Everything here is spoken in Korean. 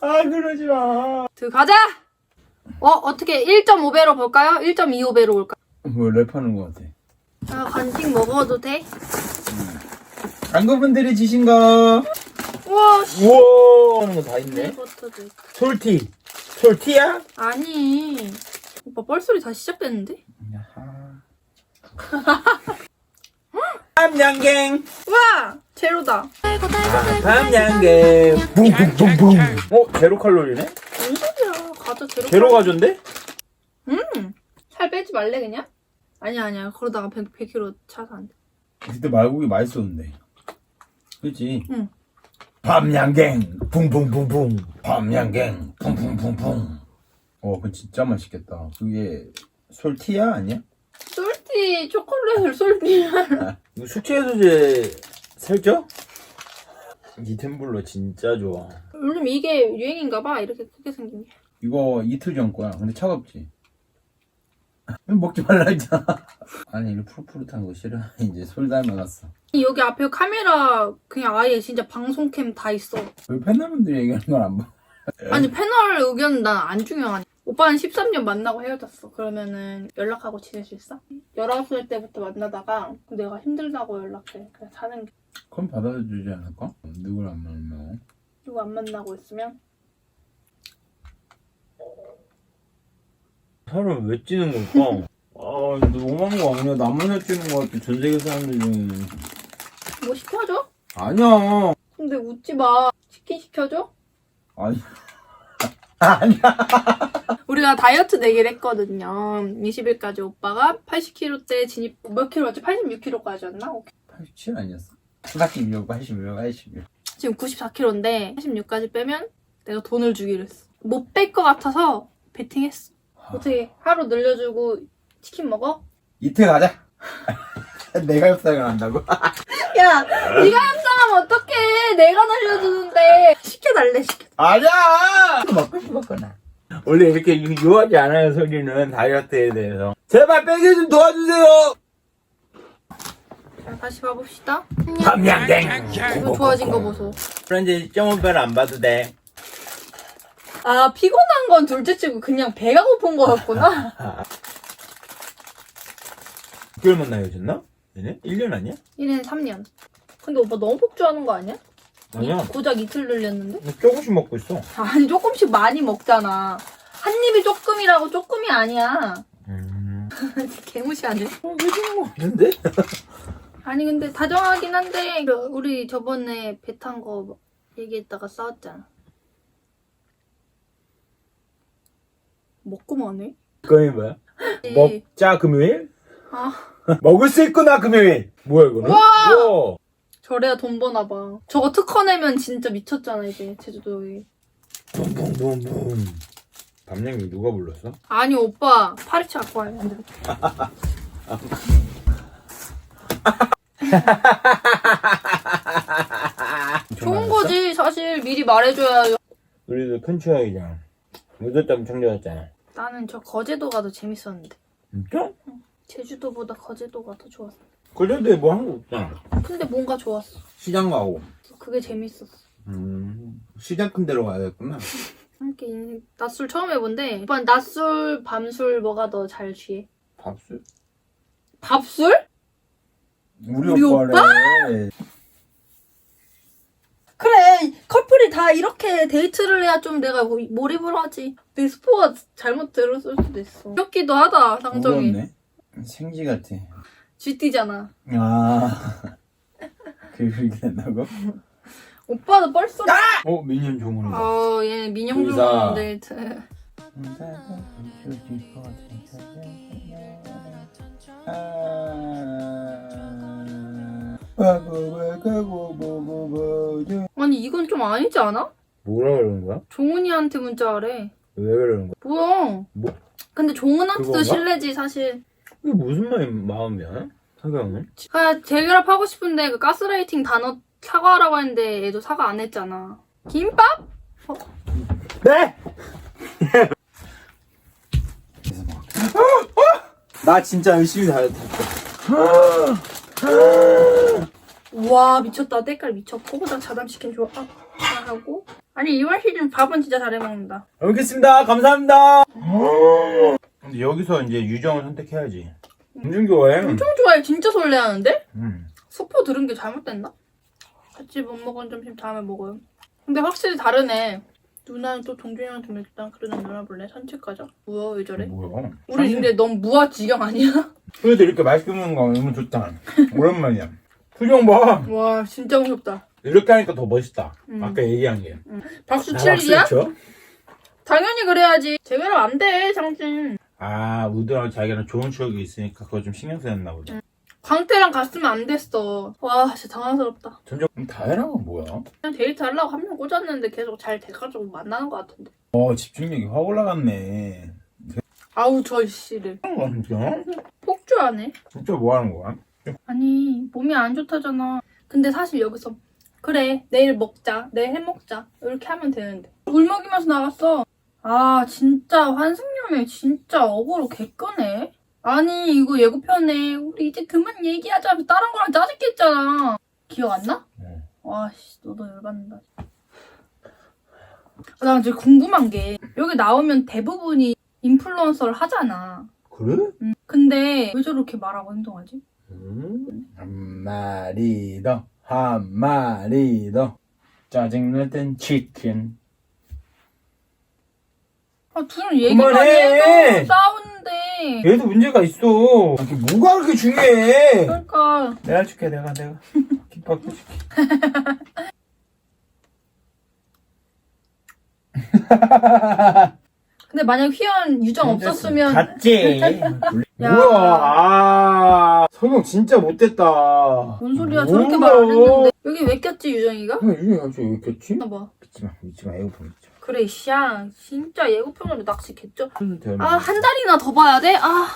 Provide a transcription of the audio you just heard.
아 그러지 마. 들어가자! 어, 어떻게 1.5배로 볼까요? 1.25배로 볼까요? 뭐 랩하는 것 같아. 아, 간식 먹어도 돼? 광고분들이 주신 거. 우와, 씨. 우와 하는 거 다 있네. 버터도 있고. 솔티. 솔티야? 아니. 오빠 뻘소리 다시 시작됐는데? 밤양갱. 우와! 제로다. 밤양갱. 붕붕붕붕. 어 제로 칼로리네? 뭔 소리야. 과자 제로. 제로 가전데? 음! 살 빼지 말래, 그냥? 아니야, 아니야. 그러다가 100, 100kg 차서 안 돼. 그때 말고기 맛있었는데. 그치? 응. 밤양갱. 붕붕붕붕. 밤양갱. 붕붕붕붕. 어, 그거 진짜 맛있겠다. 그게 솔티야 아니야? 솔티, 초콜릿을 솔티. 이거 숙취 해소제 살쪄? 니템블러 진짜 좋아. 요즘 이게 유행인가 봐. 이렇게 크게 생긴 게. 이거 이틀 전 거야. 근데 차갑지? 먹지 말라 했잖아. 아니, 이거 푸릇푸릇한 거 싫어. 이제 솔 닮아갔어. 여기 앞에 카메라 그냥 아예 진짜 방송캠 다 있어. 왜 팬너분들이 얘기하는 건안 봐? 아니 패널 의견은 난안 중요하니. 오빠는 13년 만나고 헤어졌어. 그러면은 연락하고 지낼 수 있어? 19살 때부터 만나다가 내가 힘들다고 연락해. 그냥 사는 게. 그럼 받아주지 않을까? 누굴 안 만나면. 누구 안 만나고 있으면? 살을 왜 찌는 걸까? 아, 너무한 거 아니야? 나만 살 찌는 거 같아. 전 세계 사람들 중에. 뭐 시켜줘? 아니야. 근데 웃지 마. 치킨 시켜줘? 아니. 아니야. 우리가 다이어트 내기를 했거든요. 20일까지 오빠가 80kg대 진입, 몇 킬로였지? 86kg까지였나? 87 아니었어? 86, 86, 86. 지금 94kg인데 86까지 빼면 내가 돈을 주기로 했어. 못 뺄 것 같아서 베팅했어. 어떻게 하루 늘려주고 치킨 먹어? 이틀 가자. 내가 협상을 한다고? 야, 네가 협상하면 어떡해? 내가 늘려주는데 시켜달래 시켜. 아니야! 먹고 싶었구나. 원래 이렇게 유- 유하지 않아요, 소리는 다이어트에 대해서. 제발 빼기 좀 도와주세요! 자, 다시 봐봅시다. 밤양갱! 이거 좋아진 거 보소. 그럼 이제 1.5배를 안 봐도 돼. 아 피곤한 건 둘째 치고 그냥 배가 고픈 거였구나. 6개월 만나 헤어졌나? 얘네? 1년 아니야? 1년 3년. 근데 오빠 너무 폭주하는 거 아니야? 아니야. 고작 이틀 늘렸는데? 나 조금씩 먹고 있어. 아니 조금씩 많이 먹잖아. 한 입이 조금이라고 조금이 아니야. 음. 개무시하네. 어, 왜 주는 거 같은데? 아니 근데 다정하긴 한데 그 우리 저번에 배 탄 거 얘기했다가 싸웠잖아. 먹고만 해? 그게 뭐야? 먹자 금요일? 아 먹을 수 있구나 금요일! 뭐야 이거는? 우와! 우와! 저래야 돈 버나 봐. 저거 특허 내면 진짜 미쳤잖아 이제 제주도에. 붐붐붐붐 밤양이 누가 불렀어? 아니 오빠 파리채 갖고 와야 돼. 좋은 거지 사실 미리 말해줘야. 우리도 큰 추억이잖아 무조건 청자였잖아 나는 저 거제도가 더 재밌었는데 진짜? 제주도보다 거제도가 더 좋았어. 그래도 뭐 한 거 없잖아 근데 뭔가 좋았어. 시장 가고. 그게 재밌었어. 음 시장 큰 데로 가야겠구나. 이렇게 인- 낮술 처음 해본데 오빠 낮술 밤술 뭐가 더 잘 취해? 밥술? 밥술? 우리, 우리 오빠래. 그래 커플이 다 이렇게 데이트를 해야 좀 내가 뭐- 몰입을 하지. 내 스포가 잘못 들었을 수도 있어. 귀엽기도 하다 상정이. 생쥐 같아 쥐띠잖아 아 그렇게 된다고? 오빠도 뻘소리 어 미니언 종훈이다 어 얘 민영 의사. 좋아하는 데이트 아니 이건 좀 아니지 않아? 뭐라 그러는 거야? 종훈이한테 문자하래 왜 그러는 거야? 뭐야 뭐? 근데 종훈한테도 그건가? 실례지 사실 이게 무슨 말, 마음이야? 사경은? 아, 재결합하고 싶은데 그 가스라이팅 단어 사과하라고 했는데 얘도 사과 안 했잖아. 김밥? 네! 나 진짜 열심히 다녔다. 와 미쳤다. 때깔 미쳤고 나 자담 치킨 좋아. 아, 아. 하고 아니 이월 시즌 밥은 진짜 잘해 먹는다. 알겠습니다. 감사합니다. 여기서 이제 유정을 선택해야지. 엄청 좋아해. 엄청 좋아해. 진짜 설레하는데? 음. 수포 들은 게 잘못됐나? 같이 못 먹은 점심 다음에 먹어요. 근데 확실히 다르네. 누나는 또 동준이한테 일단 그러는 누나 볼래? 산책 가자. 뭐야 왜 저래? 뭐야? 우리 근데 너무 무아 지경 아니야? 그래도 이렇게 맛있게 먹는 거 너무 좋다. 오랜만이야. 표정 봐. 와 진짜 무섭다. 이렇게 하니까 더 멋있다. 음. 아까 얘기한 게. 박수 나칠 일이야? 박수 쳐? 당연히 그래야지. 제대로 안 돼, 장진. 아, 우드랑 자기랑 좋은 추억이 있으니까 그거 좀 신경 쓰였나 보다. 광태랑 갔으면 안 됐어. 와, 진짜 당황스럽다. 점점 다혜랑은 뭐야? 그냥 데이트 하려고 한 명 꽂았는데 계속 잘 돼가지고 만나는 것 같은데. 어, 집중력이 확 올라갔네. 아우, 저 씨를. 어, 진짜? 폭주하네. 진짜 뭐 하는 거야? 아니, 몸이 안 좋다잖아. 근데 사실 여기서, 그래, 내일 먹자. 내일 해 먹자. 이렇게 하면 되는데. 물 먹이면서 나갔어. 아, 진짜 환승연애 진짜 어그로 개꺼네. 아니, 이거 예고편에 우리 이제 그만 얘기하자. 다른 거랑 짜증겠잖아. 기억 안 나? 응. 와씨 너도 열받는다. 아, 나 이제 궁금한 게 여기 나오면 대부분이 인플루언서를 하잖아. 그래? 음, 근데 왜 저렇게 말하고 행동하지? 한 마리 더, 한 마리 더. 짜증날 땐 치킨. 아 둘은 얘기만 그만해! 해도 싸우는데. 얘도 문제가 있어. 이게 뭐가 그렇게 중요해? 그러니까 내가 줄게, 내가, 내가. 김밥 해줄게. 근데 만약 휘연 유정 없었으면 갔지. 야. 뭐야, 아. 설명 진짜 못됐다. 뭔 소리야 저렇게 말 안 했는데 여기 왜 꼈지 유정이가? 갑자기 왜 꼈지? 봐봐. 믿지 마, 믿지 마, 믿지 마. 그래 샹 진짜 예고편으로 낚시. 아, 아한 달이나 더 봐야 돼? 아